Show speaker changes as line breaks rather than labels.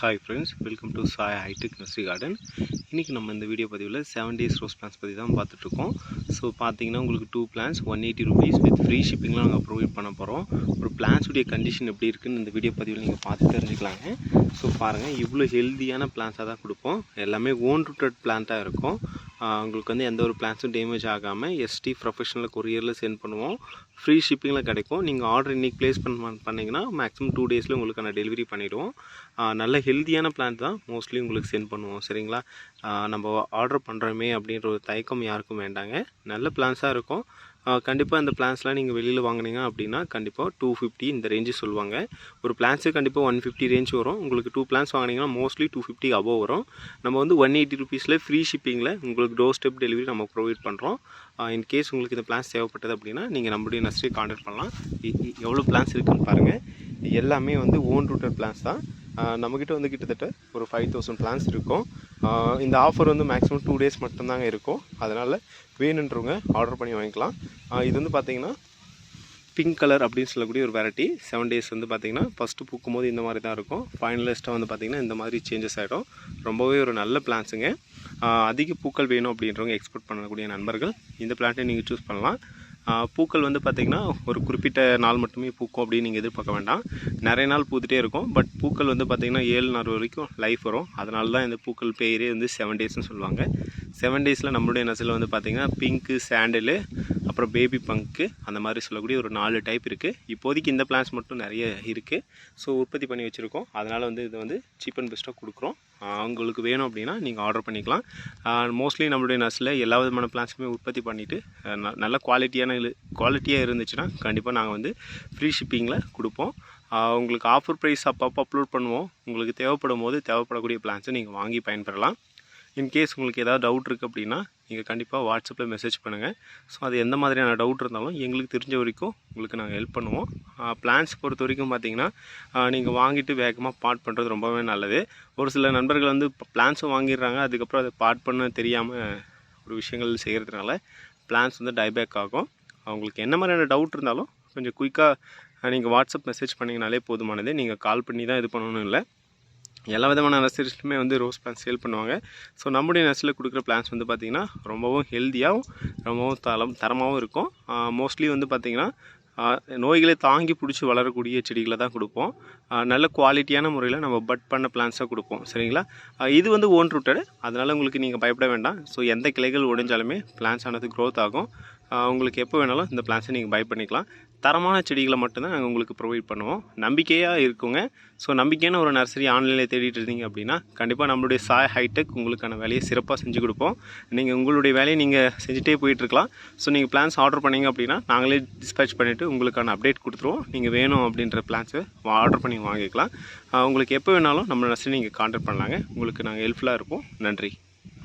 Hi friends welcome to Sai hitech nursery garden இன்றைக்கி நம்ம இந்த வீடியோ பதிவில் செவன் டேஸ் ரோஸ் பிளான்ஸ் பற்றி தான் பார்த்துட்ருக்கோம். ஸோ பார்த்தீங்கன்னா உங்களுக்கு two plants one eighty rupees with free ஷிப்பிங்லாம் நாங்கள் ப்ரொவைட் பண்ண போகிறோம் ஒரு பிளான்ஸுடைய கண்டிஷன் எப்படி இருக்குதுன்னு இந்த வீடியோ பதிவில் நீங்கள் பார்த்து தெரிஞ்சுக்கலாங்க. ஸோ பாருங்கள் இவ்வளோ ஹெல்த்தியான பிளான்ஸாக தான் கொடுப்போம். எல்லாமே ஓன் ரூட்டட் பிளான்ட்டாக இருக்கும். உங்களுக்கு வந்து எந்த ஒரு பிளான்ஸும் டேமேஜ் ஆகாமல் எஸ்டி ப்ரொஃபஷனல் கொரியரில் சென்ட் பண்ணுவோம். ஃப்ரீ ஷிப்பிங்கில் கிடைக்கும். நீங்கள் ஆர்டர் இன்றைக்கி ப்ளேஸ் பண்ண பண்ணிங்கன்னா மேக்ஸிமம் டூ டேஸில் உங்களுக்கு நான் டெலிவரி பண்ணிவிடுவோம் நல்ல ஹெல்த்தியான பிளான் தான். மோஸ்ட்லி உங்களுக்கு சென்ட் பண்ணுவோம். சரிங்களா? நம்ம ஆர்டர் பண்ணுறோமே அப்படின்ற ஒரு தயக்கம் யாருக்கும் வேண்டாங்க. நல்ல பிளான்ஸாக இருக்கும். கண்டிப்பாக இந்த பிளான்ஸ்லாம் நீங்கள் வெளியில் வாங்குனீங்க அப்படின்னா கண்டிப்பாக டூ ஃபிஃப்டி இந்த ரேஞ்சு சொல்லுவாங்க. ஒரு பிளான்ஸு கண்டிப்பாக ஒன் ஃபிஃப்டி ரேஞ்ச் வரும். உங்களுக்கு டூ பிளான்ஸ் வாங்கினீங்கன்னா மோஸ்ட்லி டூ ஃபிஃப்டி அபோவ் வரும். நம்ம வந்து ஒன் எயிட்டி ருபீஸில் ஃப்ரீ ஷிப்பிங்கில் உங்களுக்கு டோர் ஸ்டெப் டெலிவரி நம்ம ப்ரொவைட் பண்ணுறோம் இன்கேஸ் உங்களுக்கு இந்த பிளான்ஸ் தேவைப்பட்டது அப்படின்னா நீங்கள் நம்மளுடைய நர்சரி காண்டாக்ட் பண்ணலாம். எவ்வளோ பிளான்ஸ் இருக்குன்னு பாருங்கள் எல்லாமே வந்து ஓன் ரூட்டட் பிளான்ஸ் தான். நம்மக்கிட்ட வந்து கிட்டத்தட்ட ஒரு ஃபைவ் தௌசண்ட் பிளான்ஸ் இருக்கும். இந்த ஆஃபர் வந்து மேக்ஸிமம் டூ டேஸ் மட்டும்தாங்க இருக்கும். அதனால் வேணுன்றவங்க ஆர்டர் பண்ணி வாங்கிக்கலாம். இது வந்து பார்த்தீங்கன்னா பிங்க் கலர் அப்படின்னு சொல்லக்கூடிய ஒரு வெரைட்டி செவன் டேஸ் வந்து பார்த்தீங்கன்னா ஃபஸ்ட்டு பூக்கும் போது இந்த மாதிரி தான் இருக்கும். ஃபைனலிஸ்ட்டாக வந்து பார்த்திங்கன்னா இந்த மாதிரி சேஞ்சஸ் ஆகிடும் ரொம்பவே ஒரு நல்ல பிளான்ஸுங்க அதிக பூக்கள் வேணும் அப்படின்றவங்க எக்ஸ்போர்ட் பண்ணக்கூடிய நண்பர்கள் இந்த பிளான்ட்டை நீங்கள் சூஸ் பண்ணலாம். பூக்கள் வந்து பார்த்திங்கன்னா ஒரு குறிப்பிட்ட நாள் மட்டுமே பூக்கும் அப்படின்னு நீங்கள் எதிர்பார்க்க வேண்டாம். நிறைய நாள் பூத்துட்டே இருக்கும். பட் பூக்கள் வந்து பார்த்திங்கன்னா ஏழு நாள் வரைக்கும் லைஃப் வரும். அதனால தான் இந்த பூக்கள் பேரே வந்து செவன் டேஸ்னு சொல்லுவாங்க. செவன் டேஸில் நம்மளுடைய நெசல் வந்து பார்த்திங்கன்னா பிங்க்கு சாண்டலு அப்புறம் பேபி பங்க்கு அந்த மாதிரி சொல்லக்கூடிய ஒரு நாலு டைப் இருக்குது இப்போதைக்கு இந்த பிளான்ஸ் மட்டும் நிறைய இருக்குது ஸோ உற்பத்தி பண்ணி வச்சுருக்கோம். அதனால் வந்து இது வந்து சீப் அண்ட் பெஸ்ட்டாக கொடுக்குறோம். உங்களுக்கு வேணும் அப்படின்னா நீங்கள் ஆர்டர் பண்ணிக்கலாம். மோஸ்ட்லி நம்மளுடைய நர்ஸில் எல்லா விதமான பிளான்ஸுமே உற்பத்தி பண்ணிவிட்டு நல்ல குவாலிட்டியான குவாலிட்டியாக இருந்துச்சுன்னா கண்டிப்பாக நாங்கள் வந்து ஃப்ரீ ஷிப்பிங்கில் கொடுப்போம். உங்களுக்கு ஆஃபர் ப்ரைஸ் அப்பப்போ அப்லோட் பண்ணுவோம். உங்களுக்கு தேவைப்படும் போது தேவைப்படக்கூடிய பிளான்ஸை நீங்கள் வாங்கி பயன்பெறலாம். இன்கேஸ் உங்களுக்கு ஏதாவது டவுட் இருக்குது அப்படின்னா நீங்கள் கண்டிப்பாக வாட்ஸ்அப்பில் மெசேஜ் பண்ணுங்கள் ஸோ அது எந்த மாதிரியான டவுட் இருந்தாலும் எங்களுக்கு தெரிஞ்ச வரைக்கும் உங்களுக்கு நாங்கள் ஹெல்ப் பண்ணுவோம். பிளான்ஸ் பொறுத்த வரைக்கும் பார்த்தீங்கன்னா நீங்கள் வாங்கிட்டு வேகமாக பாட் பண்ணுறது ரொம்பவே நல்லது. ஒரு சில நண்பர்கள் வந்து பிளான்ஸும் வாங்கிடுறாங்க. அதுக்கப்புறம் அதை பாட் பண்ண தெரியாமல் ஒரு விஷயங்கள் செய்கிறதுனால பிளான்ஸ் வந்து டைபேக் ஆகும். அவங்களுக்கு என்ன மாதிரியான டவுட் இருந்தாலும் கொஞ்சம் குயிக்காக நீங்கள் வாட்ஸ்அப் மெசேஜ் பண்ணிங்கனாலே போதுமானது. நீங்கள் கால் பண்ணி தான் இது பண்ணணும் இல்லை. எல்லா விதமான நர்சரிஸ்லுமே வந்து ரோஸ் பிளான்ஸ் சேல் பண்ணுவாங்க. ஸோ நம்முடைய நர்சரியில் கொடுக்குற பிளான்ஸ் வந்து பார்த்திங்கன்னா ரொம்பவும் ஹெல்த்தியாகவும் ரொம்பவும் தரம் தரமாகவும் இருக்கும். மோஸ்ட்லி வந்து பார்த்திங்கன்னா நோய்களை தாங்கி பிடிச்சி வளரக்கூடிய செடிகளை தான் கொடுப்போம். நல்ல குவாலிட்டியான முறையில் நம்ம பட் பண்ண பிளான்ஸாக கொடுப்போம். சரிங்களா? இது வந்து ஓன் ரூட்டடு அதனால் உங்களுக்கு நீங்கள் பயப்பட வேண்டாம். ஸோ எந்த கிளைகள் உடைஞ்சாலுமே பிளான்ஸ் ஆனது க்ரோத் ஆகும். உங்களுக்கு எப்போ வேணாலும் இந்த பிளான்ஸை நீங்கள் பை பண்ணிக்கலாம். தரமான செடிகளை மட்டும்தான் நாங்கள் உங்களுக்கு ப்ரொவைட் பண்ணுவோம். நம்பிக்கையாக இருக்குங்க. ஸோ நம்பிக்கையான ஒரு நர்சரி ஆன்லைனில் தேடிட்டு இருந்தீங்க அப்படின்னா கண்டிப்பாக நம்மளுடைய சாய் ஹைடெக் உங்களுக்கான வேலையை சிறப்பாக செஞ்சு கொடுப்போம். நீங்கள் உங்களுடைய வேலையை நீங்கள் செஞ்சுட்டே போயிட்டுருக்கலாம் ஸோ நீங்கள் பிளான்ஸ் ஆர்டர் பண்ணீங்க அப்படின்னா நாங்களே டிஸ்பேச் பண்ணிவிட்டு உங்களுக்கான அப்டேட் கொடுத்துருவோம். நீங்கள் வேணும் அப்படின்ற பிளான்ஸை ஆர்டர் பண்ணி வாங்கிக்கலாம். உங்களுக்கு எப்போ வேணாலும் நம்ம நர்சரி நீங்கள் கான்டாக்ட் பண்ணலாங்க. உங்களுக்கு நாங்கள் ஹெல்ப்ஃபுல்லாக இருப்போம். நன்றி.